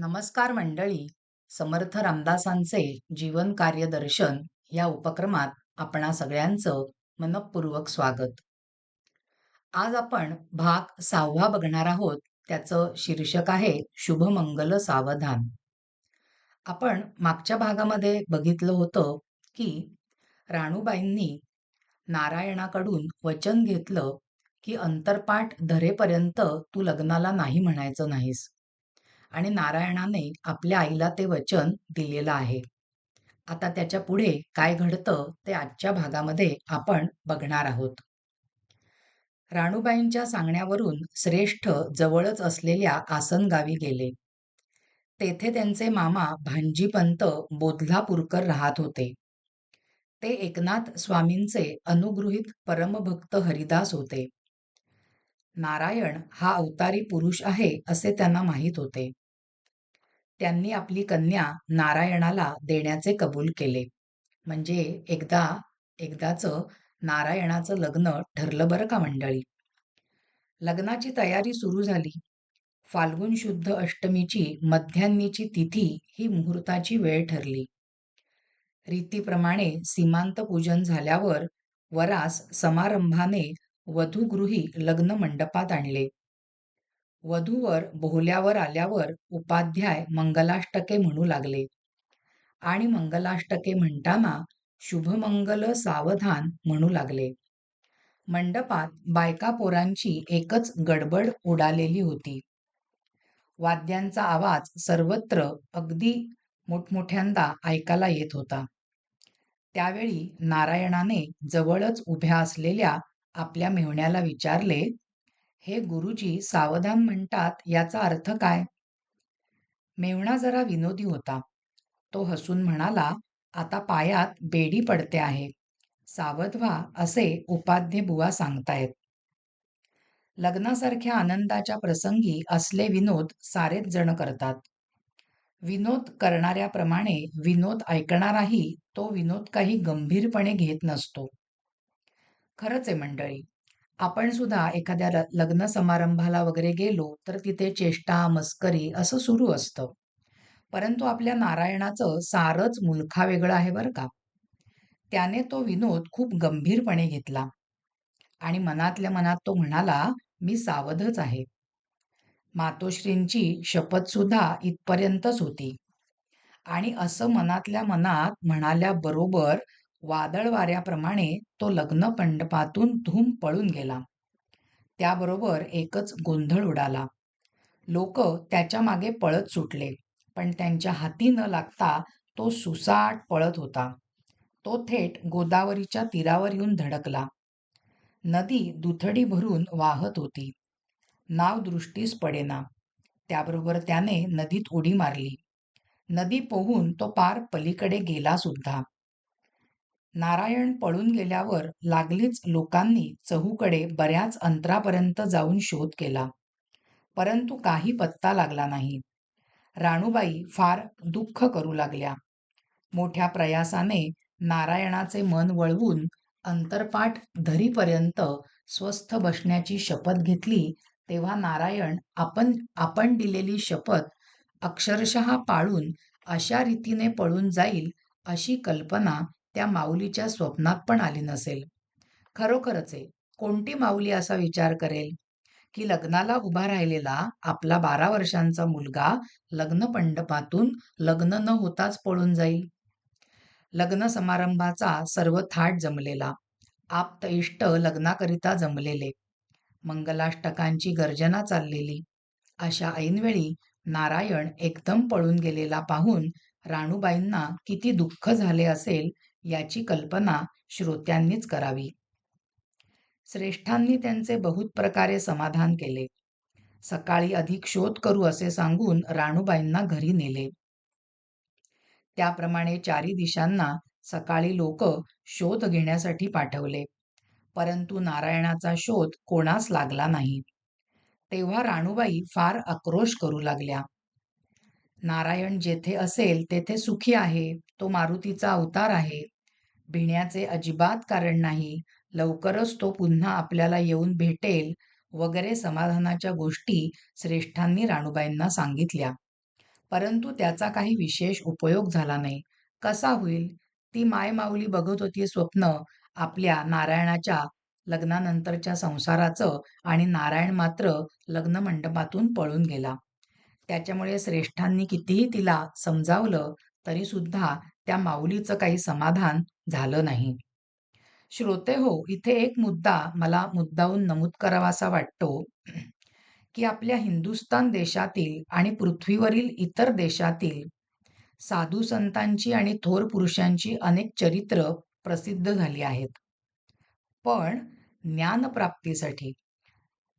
नमस्कार मंडळी. समर्थ रामदासांचे जीवन कार्य दर्शन या उपक्रमात आपणा सगळ्यांचं मनपूर्वक स्वागत. आज आपण भाग सहावा बघणार आहोत. त्याचं शीर्षक आहे शुभमंगल सावधान. आपण मागच्या भागामध्ये बघितलं होतं की राणूबाईंनी नारायणाकडून वचन घेतलं की अंतरपाठ धरेपर्यंत तू लग्नाला नाही म्हणायचं नाहीस. आणि नारायणाने आपल्या आईला ते वचन दिलेलं आहे. आता त्याच्या पुढे काय घडतं ते आजच्या भागामध्ये आपण बघणार आहोत. राणूबाईंच्या सांगण्यावरून श्रेष्ठ जवळच असलेल्या आसनगावी गेले. तेथे त्यांचे मामा भांजीपंत बोधलापूरकर राहत होते. ते एकनाथ स्वामींचे अनुगृहित परमभक्त हरिदास होते. नारायण हा अवतारी पुरुष आहे असे त्यांना माहीत होते. त्यांनी आपली कन्या नारायणाला देण्याचे कबूल केले. म्हणजे एकदा एकदाचं नारायणाचं लग्न ठरलं बरं का मंडळी? लग्नाची तयारी सुरू झाली. फाल्गुन शुद्ध अष्टमीची मध्यान्नीची तिथी ही मुहूर्ताची वेळ ठरली. रीतीप्रमाणे सीमांत पूजन झाल्यावर वरास समारंभाने वधूगृही लग्न मंडपात आणले. वधूवर बोहल्यावर आल्यावर उपाध्याय मंगलाष्टके म्हणू लागले. आणि मंगलाष्टके म्हणताना शुभमंगल सावधान म्हणू लागले. मंडपात बायका पोरांची एकच गडबड उडालेली होती. वाद्यांचा आवाज सर्वत्र अगदी मोठमोठ्यांदा ऐकायला येत होता. त्यावेळी नारायणाने जवळच उभ्या असलेल्या आपल्या मेहुण्याला विचारले हे गुरुजी सावधान म्हणतात याचा अर्थ काय? मेवणा जरा विनोदी होता. तो हसून म्हणाला आता पायात बेडी पडते आहे. सावध व्हा असे उपाध्ये बुवा सांगतायत. लग्नासारख्या आनंदाच्या प्रसंगी असले विनोद सारेच जण करतात. विनोद करणाऱ्याप्रमाणे विनोद ऐकणाराही तो विनोद काही गंभीरपणे घेत नसतो. खरंच आहे मंडळी. आपण सुद्धा एखाद्या लग्न समारंभाला वगैरे गेलो तर तिथे चेष्टा मस्करी असं सुरू असतं. परंतु आपल्या नारायणाचं सारच मुलखा वेगळं आहे बरं का. त्याने तो विनोद खूप गंभीरपणे घेतला. आणि मनातल्या मनात तो म्हणाला मी सावधच आहे. मातोश्रींची शपथ सुद्धा इथपर्यंतच होती. आणि असं मनातल्या मनात म्हणाल्या बरोबर वादळ वाऱ्याप्रमाणे तो लग्न मंडपातून धूम पळून गेला. त्याबरोबर एकच गोंधळ उडाला. लोक त्याच्यामागे पळत सुटले पण त्यांच्या हाती न लागता तो सुसाट पळत होता. तो थेट गोदावरीच्या तीरावर येऊन धडकला. नदी दुथडी भरून वाहत होती. नाव दृष्टीस पडेना. त्याबरोबर त्याने नदीत उडी मारली. नदी पोहून तो पार पलीकडे गेला सुद्धा. नारायण पळून गेल्यावर लागलीच लोकांनी चहूकडे बऱ्याच अंतरापर्यंत जाऊन शोध केला. परंतु काही पत्ता लागला नाही. राणूबाई फार दुःख करू लागल्या. मोठ्या प्रयासाने नारायणाचे मन वळवून अंतरपाठ धरीपर्यंत स्वस्थ बसण्याची शपथ घेतली तेव्हा नारायण आपण आपण दिलेली शपथ अक्षरशः पाळून अशा रीतीने पळून जाईल अशी कल्पना त्या माऊलीच्या स्वप्नात पण आली नसेल. खरोखरच आहे. कोणती माऊली असा विचार करेल? की लग्नाला उभा राहिलेला आपला बारा वर्षांचा मुलगा लग्न मंडपातून लग्न न होताच पळून जाईल. लग्न समारंभाचा सर्व थाट जमलेला. आप्त इष्ट लग्नाकरिता जमलेले. मंगलाष्टकांची गर्जना चाललेली. अशा ऐनवेळी नारायण एकदम पळून गेलेला पाहून राणूबाईंना किती दुःख झाले असेल याची कल्पना श्रोत्यांनीच करावी. श्रेष्ठांनी त्यांचे बहुत प्रकारे समाधान केले. सकाळी अधिक शोध करू असे सांगून राणूबाईंना घरी नेले. त्याप्रमाणे चारी दिशांना सकाळी लोक शोध घेण्यासाठी पाठवले. परंतु नारायणाचा शोध कोणास लागला नाही. तेव्हा राणूबाई फार आक्रोश करू लागल्या. नारायण जेथे असेल तेथे सुखी आहे तो मारुतीचा अवतार आहे. भिण्याचे अजिबात कारण नाही. लवकरच तो पुन्हा आपल्याला येऊन भेटेल वगैरे समाधानाच्या गोष्टी श्रेष्ठांनी राणूबाईंना सांगितल्या. परंतु त्याचा काही विशेष उपयोग झाला नाही. कसा होईल? ती माय माऊली बघत होती स्वप्न आपल्या नारायणाच्या लग्नानंतरच्या संसाराचं आणि नारायण मात्र लग्न मंडपातून पळून गेला. त्याच्यामुळे श्रेष्ठांनी कितीही तिला समजावलं तरी सुद्धा त्या माऊलीचं काही समाधान झालं नाही. श्रोते हो इथे एक मुद्दा मला मुद्दाहून नमूद करावासा वाटतो की आपल्या हिंदुस्तान देशातील आणि पृथ्वीवरील इतर देशातील साधू संतांची आणि थोर पुरुषांची अनेक चरित्र प्रसिद्ध झाली आहेत. पण ज्ञानप्राप्तीसाठी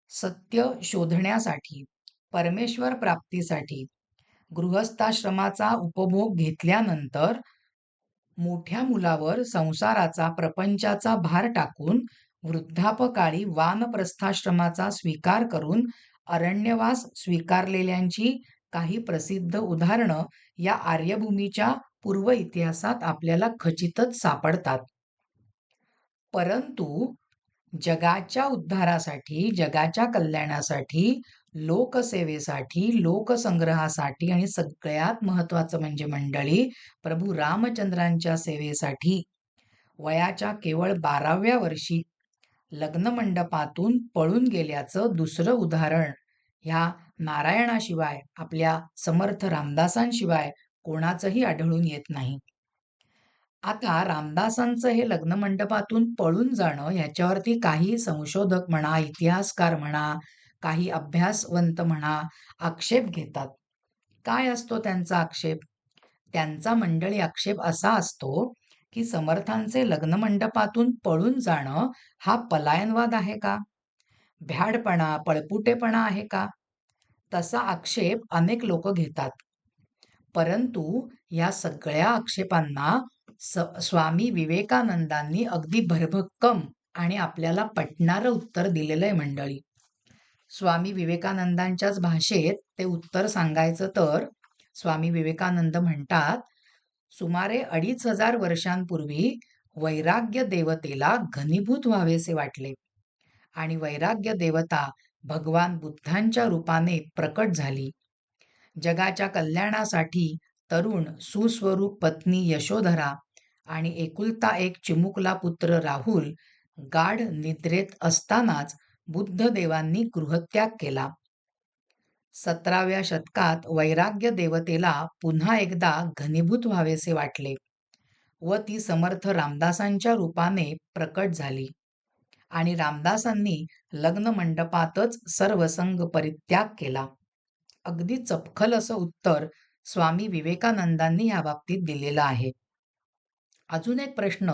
सत्य शोधण्यासाठी परमेश्वर प्राप्तीसाठी गृहस्थाश्रमाचा उपभोग घेतल्यानंतर मोठ्या मुलावर संसाराचा प्रपंचाचा भार टाकून वृद्धापकाळी वानप्रस्थाश्रमाचा स्वीकार करून अरण्यवास स्वीकारलेल्यांची काही प्रसिद्ध उदाहरणं या आर्यभूमीच्या पूर्व इतिहासात आपल्याला खचितच सापडतात. परंतु जगाच्या उद्धारासाठी जगाच्या कल्याणासाठी लोकसेवेसाठी लोकसंग्रहासाठी आणि सगळ्यात महत्वाचं म्हणजे मंडळी प्रभू रामचंद्रांच्या सेवेसाठी. वयाच्या केवळ बाराव्या वर्षी लग्न मंडपातून पळून गेल्याचं दुसरं उदाहरण. ह्या नारायणाशिवाय आपल्या समर्थ रामदासांशिवाय कोणाचंही आढळून येत नाही. आता रामदासांचं हे लग्न मंडपातून पळून जाणं याच्यावरती काही संशोधक म्हणा इतिहासकार म्हणा काही अभ्यासवंत म्हणा आक्षेप घेतात. काय असतो त्यांचा आक्षेप? त्यांचा मंडळी आक्षेप असा असतो की समर्थांचे लग्न मंडपातून पळून जाणं हा पलायनवाद आहे का? भ्याडपणा पळपुटेपणा आहे का? तसा आक्षेप अनेक लोक घेतात. परंतु या सगळ्या आक्षेपांना स्वामी विवेकानंदांनी अगदी भरभक्कम आणि आपल्याला पटणारं उत्तर दिलेलं आहे मंडळी. स्वामी विवेकानंदांच्याच भाषेत ते उत्तर सांगायचं तर स्वामी विवेकानंद म्हणतात सुमारे अडीच हजार वर्षांपूर्वी वैराग्य देवतेला घनीभूत व्हावेसे वाटले आणि वैराग्य देवता भगवान बुद्धांच्या रूपाने प्रकट झाली. जगाच्या कल्याणासाठी तरुण सुस्वरूप पत्नी यशोधरा आणि एकुलता एक चिमुकला पुत्र राहुल गाढ निद्रेत असतानाच बुद्ध देवांनी गृहत्याग केला. सतराव्या शतकात वैराग्य देवतेला पुन्हा एकदा घनीभूत व्हावेसे वाटले व ती समर्थ रामदासांच्या रूपाने प्रकट झाली आणि रामदासांनी लग्न मंडपातच सर्वसंग परित्याग केला. अगदी चपखल असं उत्तर स्वामी विवेकानंदांनी या बाबतीत दिलेलं आहे. अजून एक प्रश्न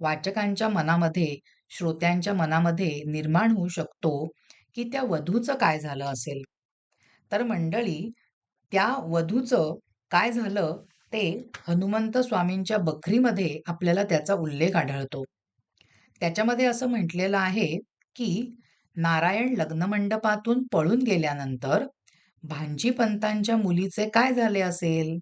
वाचकांच्या मनामध्ये श्रोत्यांच्या मनामध्ये निर्माण होऊ शकतो की त्या वधूचं काय झालं असेल? तर मंडळी त्या वधूचं काय झालं ते हनुमंत स्वामींच्या बखरीमध्ये आपल्याला त्याचा उल्लेख आढळतो. त्याच्यामध्ये असं म्हटलेलं आहे की नारायण लग्नमंडपातून पळून गेल्यानंतर भांजीपंतांच्या मुलीचे काय झाले असेल?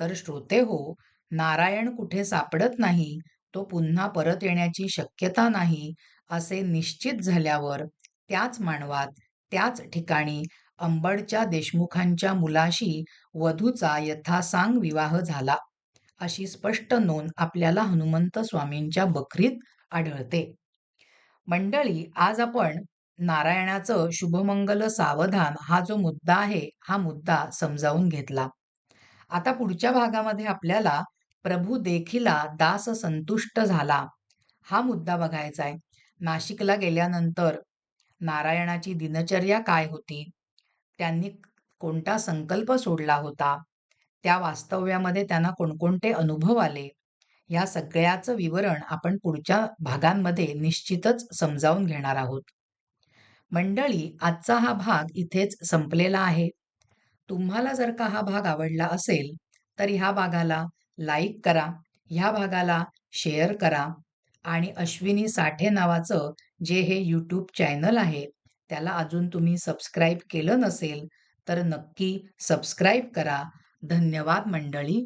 तर श्रोते हो नारायण कुठे सापडत नाही तो पुन्हा परत येण्याची शक्यता नाही असे निश्चित झाल्यावर त्याच मानवात त्याच ठिकाणी अंबडच्या देशमुखांच्या मुलाशी वधूचा यथासांग विवाह झाला अशी स्पष्ट नोंद आपल्याला हनुमंत स्वामींच्या बकरीत आढळते. मंडळी आज आपण नारायणाचं शुभमंगल सावधान हा जो मुद्दा आहे हा मुद्दा समजावून घेतला. आता पुढच्या भागामध्ये आपल्याला प्रभू देखिला दास संतुष्ट झाला. हा मुद्दा बघायचा आहे. नाशिकला गेल्यानंतर नारायणाची दिनचर्या काय होती? त्यांनी कोणता संकल्प सोडला होता? त्या वास्तव्यामध्ये त्यांना कोणकोणते अनुभव आले? या सगळ्याचं विवरण आपण पुढच्या भागांमध्ये निश्चितच समजावून घेणार आहोत. मंडळी आजचा हा भाग इथेच संपलेला आहे. तुम्हाला जर का हा भाग आवडला असेल तर ह्या भागाला लाईक करा. ह्या भागाला शेअर करा. आणि अश्विनी साठे नावाचं जे हे यूट्यूब चॅनल आहे त्याला अजून तुम्ही सबस्क्राईब केलं नसेल तर नक्की सबस्क्राईब करा. धन्यवाद मंडळी.